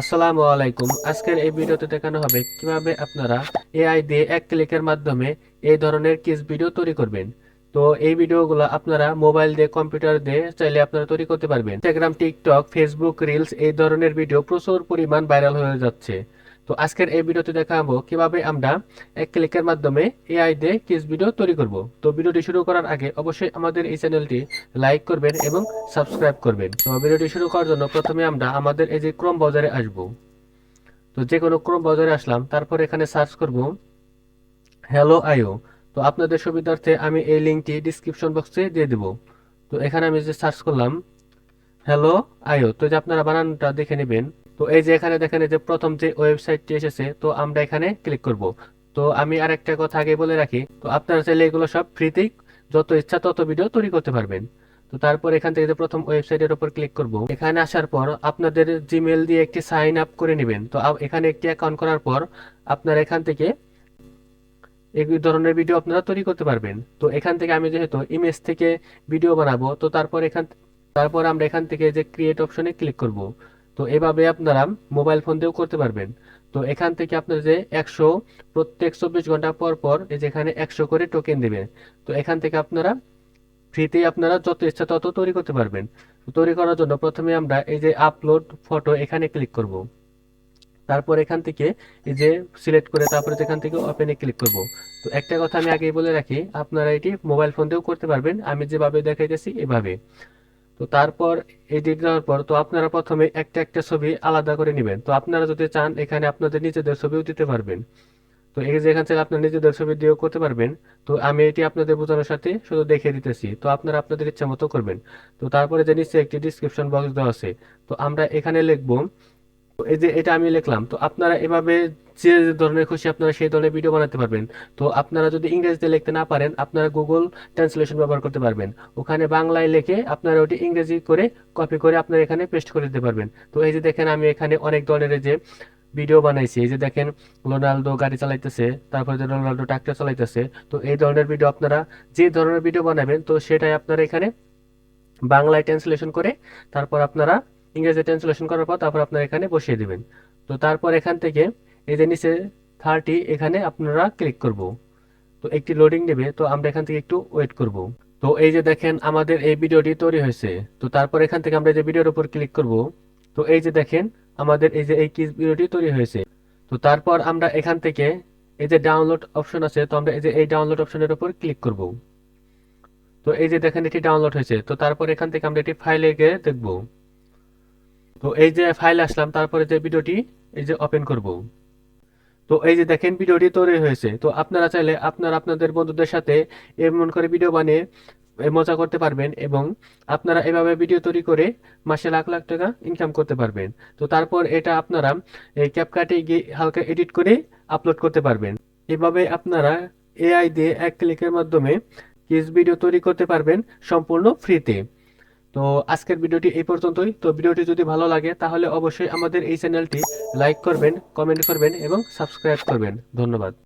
আসসালামু আলাইকুম। আজকের এই ভিডিওতে দেখানো হবে কীভাবে আপনারা এআই দিয়ে এক ক্লিকের মাধ্যমে এই ধরনের কিস ভিডিও তৈরি করবেন। তো এই ভিডিওগুলো আপনারা মোবাইল দিয়ে, কম্পিউটার দিয়ে চাইলে আপনারা তৈরি করতে পারবেন। ইনস্টাগ্রাম টিকটক ফেসবুক রিলস এই ধরনের ভিডিও প্রচুর পরিমাণ ভাইরাল হয়ে যাচ্ছে। তো আজকের এই ভিডিওতে দেখাবো কীভাবে আমরা এক ক্লিকের মাধ্যমে এআই দিয়ে কিস ভিডিও তৈরি করব। তো ভিডিওটি শুরু করার আগে অবশ্যই আমাদের এই চ্যানেলটি লাইক করবেন এবং সাবস্ক্রাইব করবেন। তো ভিডিওটি শুরু করার জন্য প্রথমে আমরা আমাদের এই যে ক্রোম বাজারে আসব। তো যে কোনো ক্রোম বাজারে আসলাম, তারপর এখানে সার্চ করব হ্যালো আইও তো আপনাদের সুবিধার্থে আমি এই লিঙ্কটি ডিসক্রিপশন বক্সে দিয়ে দেব। তো এখানে আমি যে সার্চ করলাম হ্যালো আইও তো যে আপনারা বানানটা দেখে নেবেন। তো এই যে এখানে দেখেন যে প্রথম যে ওয়েবসাইটটি এসেছে, তো আমরা এখানে ক্লিক করব। তো আমি আরেকটা কথা আগে বলে রাখি, তো আপনারা চাইলে এগুলো সব ফ্রিতেই যত ইচ্ছা তত ভিডিও তৈরি করতে পারবেন। তো তারপর এখান থেকে প্রথম ওয়েবসাইটের উপর ক্লিক করব। এখানে আসার পর আপনাদের জিমেল দিয়ে একটি সাইন আপ করে নেবেন। তো এখানে একটি অ্যাকাউন্ট করার পর আপনারা এখান থেকে এই ধরনের ভিডিও আপনারা তৈরি করতে পারবেন। তো এখান থেকে আমি যেহেতু ইমেজ থেকে ভিডিও বানাবো, তো তারপর এখান তারপর আমরা এখান থেকে যে ক্রিয়েট অপশনে ক্লিক করব। তো এভাবে আপনারা মোবাইল ফোন দিয়েও করতে পারবেন। তো এখান থেকে আপনার যে একশো, প্রত্যেক চব্বিশ ঘণ্টা পর পর এই যে এখানে একশো করে টোকেন দেবেন, তো এখান থেকে আপনারা ফ্রিতেই আপনারা যত ইচ্ছা তত তৈরি করতে পারবেন। তৈরি করার জন্য প্রথমে আমরা এই যে আপলোড ফটো এখানে ক্লিক করব। তারপর এখান থেকে এই যে সিলেক্ট করে তারপরে যেখান থেকে ওপেনে ক্লিক করব। তো একটা কথা আমি আগেই বলে রাখি, আপনারা এটি মোবাইল ফোন দিয়েও করতে পারবেন। আমি যেভাবে দেখাইতেছি এভাবে। তো তারপর এডিট দেওয়ার পর তো আপনারা প্রথমে একটা একটা ছবি আলাদা করে নেবেন। তো আপনারা যদি চান, এখানে আপনাদের নিজেদের ছবিও দিতে পারবেন। তো এই যে এখান থেকে আপনার নিজেদের ছবি দিয়েও করতে পারবেন। তো আমি এটি আপনাদের বোঝানোর সাথে শুধু দেখিয়ে দিতেছি। তো আপনারা আপনাদের ইচ্ছা মতো করবেন। তো তারপরে যে নিচে একটি ডিসক্রিপশন বক্স দেওয়া আছে, তো আমরা এখানে লিখব এই যে এটা আমি লিখলাম, তো আপনারা এভাবে যে ধরনের খুশি আপনারা সেই ধরনের ভিডিও বানাতে পারবেন। তো আপনারা যদি ইংরেজিতে লিখতে না পারেন, আপনারা গুগল ট্রান্সলেশন ব্যবহার করতে পারবেন। ওখানে বাংলায় লিখে আপনারা ওটি ইংরেজি করে কপি করে আপনারা এখানে পেস্ট করে দিতে পারবেন। তো এই যে দেখেন আমি এখানে অনেক ধরনের যে ভিডিও বানাইছি। এই যে দেখেন রোনালদো গাড়ি চালাইতেছে, তারপরে রোনালদো ট্রাক্টর চালাইতেছে, তো এই ধরনের ভিডিও আপনারা যে ধরনের ভিডিও বানাবেন, তো সেটাই আপনারা এখানে বাংলায় ট্রান্সলেশন করে তারপর আপনারা ইংরেজি ট্রান্সলেশন করার পর তারপর আপনারা এখানে বসিয়ে দিবেন। তো তারপর এখান থেকে এই যে নিচে থার্টি এখানে আপনারা ক্লিক করব। তো একটি লোডিং নেবে, তো আমরা এখান থেকে একটু ওয়েট করব। তো এই যে দেখেন আমাদের এই ভিডিওটি তৈরি হয়েছে। তো তারপর এখান থেকে আমরা যে ভিডিওর উপর ক্লিক করব, তো এই যে দেখেন আমাদের এই যে এই কিস ভিডিওটি তৈরি হয়েছে। তো তারপর আমরা এখান থেকে এই যে ডাউনলোড অপশন আছে, তো আমরা এই যে এই ডাউনলোড অপশনের উপর ক্লিক করব। তো এই যে দেখেন এটি ডাউনলোড হয়েছে। তো তারপর এখান থেকে আমরা এটি ফাইলে গিয়ে দেখব। তো এই যে ফাইল আসলাম, তারপরে যে ভিডিওটি এই যে ওপেন করব। তো এই যে দেখেন ভিডিওটি তৈরি হয়েছে। তো আপনারা চাইলে আপনারা আপনাদের বন্ধুদের সাথে এমন করে ভিডিও বানিয়ে মজা করতে পারবেন এবং আপনারা এভাবে ভিডিও তৈরি করে মাসে লাখ লাখ টাকা ইনকাম করতে পারবেন। তো তারপর এটা আপনারা এই ক্যাপকাটে গিয়ে হালকা এডিট করে আপলোড করতে পারবেন। এভাবে আপনারা এআই দিয়ে এক ক্লিকের মাধ্যমে কিস ভিডিও তৈরি করতে পারবেন সম্পূর্ণ ফ্রিতে তো আজকের ভিডিওটি এই পর্যন্তই। তো ভিডিওটি যদি ভালো লাগে, তাহলে অবশ্যই আমাদের এই চ্যানেলটি লাইক করবেন, কমেন্ট করবেন এবং সাবস্ক্রাইব করবেন। ধন্যবাদ।